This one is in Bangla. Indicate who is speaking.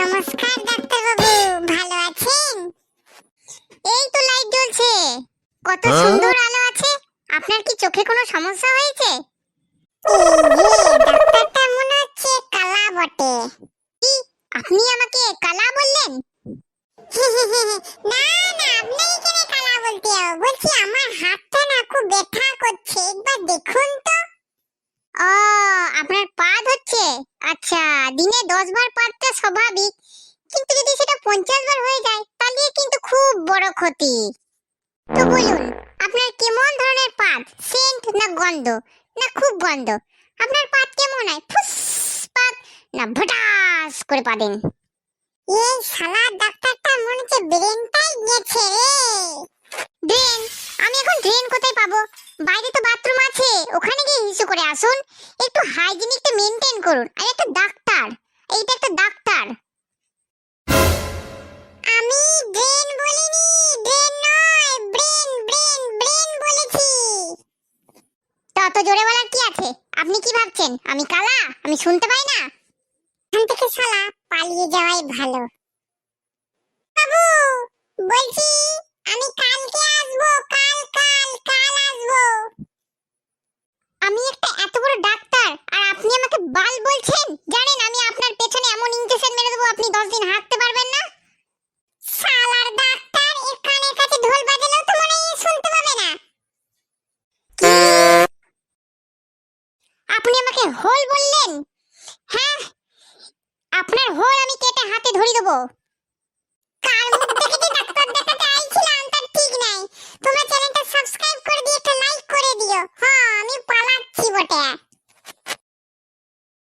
Speaker 1: নমস্কার ডাক্তারবাবু। ভালো আছেন? এই তো লাইট জ্বলছে। কত
Speaker 2: হ্যাঁ?
Speaker 1: সুন্দর আলো আছে। আপনার কি চোখে কোনো সমস্যা হয়েছে? ইয়ে ডাক্তারটা মনে হচ্ছে কালা বটে। কি আপনি আমাকে কালা বললেন? না না আপনাকে কেন কালা বলতে বলছি আমার হাতটা না খুব ব্যথা করছে। একবার দেখুন তো। ও আপনার পা আচ্ছা দিনে দশ বার পাতটা স্বাভাবিক। কিন্তু যদি সেটা পঞ্চাশ বার হয়ে যায়, তাহলে কিন্তু খুব বড় ক্ষতি। তো বলুন, আপনার কেমন ধরনের পাত, সেন্ট না গন্ধ? না খুব গন্ধ? আপনার পাত কেমন হয়? ফুস, পাত। না, ভটাস করে পাদেন এই শালা ডাক্তারটা মনে হচ্ছে ব্রেনটাই আমি এখন ড্রেন কোথায় পাবো? বাইরে তো বাথরুম আছে। ওখানে গিয়ে হিসু করে আসুন। একটু হাইজিনিকটা মেনটেন করুন। আর, একটা ডাক্তার। এইটা একটা ডাক্তার। আমি ড্রেন বলিনি। ড্রেন নয়। ব্রেন ব্রেন ব্রেন বলেছি। তত জোরে বলার কি আছে? আপনি কি ভাবছেন? আমি কালা? আমি শুনতে পাই না? এখান থেকে শালা পালিয়ে যাওয়াই ভালো বাবু বলছি আমি কালকে আসব কাল কাল কাল আসব আমি একটা এত বড় ডাক্তার আর আপনি আমাকে বাল বলছেন? জানেন আমি আপনার পেছনে এমন ইনজেকশন মেরে দেবো আপনি দশ দিন হাঁটতে পারবেন না। শালার ডাক্তার এর কানের কাছে ঢোল বাজালেও তো মনে হয় শুনতে পাবে না। আপনি আমাকে হোল বললেন? হ্যাঁ আপনার হোল আমি কেটে হাতে ধরে দেবো। কার মুখ দেখে যে ডাক্তার দেখাতে আইছিলাম তার ঠিক নাই। তোমরা চ্যানেলটা সাবস্ক্রাইব করে দিয়ে একটা লাইক করে দিও। হ্যাঁ আমি পালাচ্ছি বটে।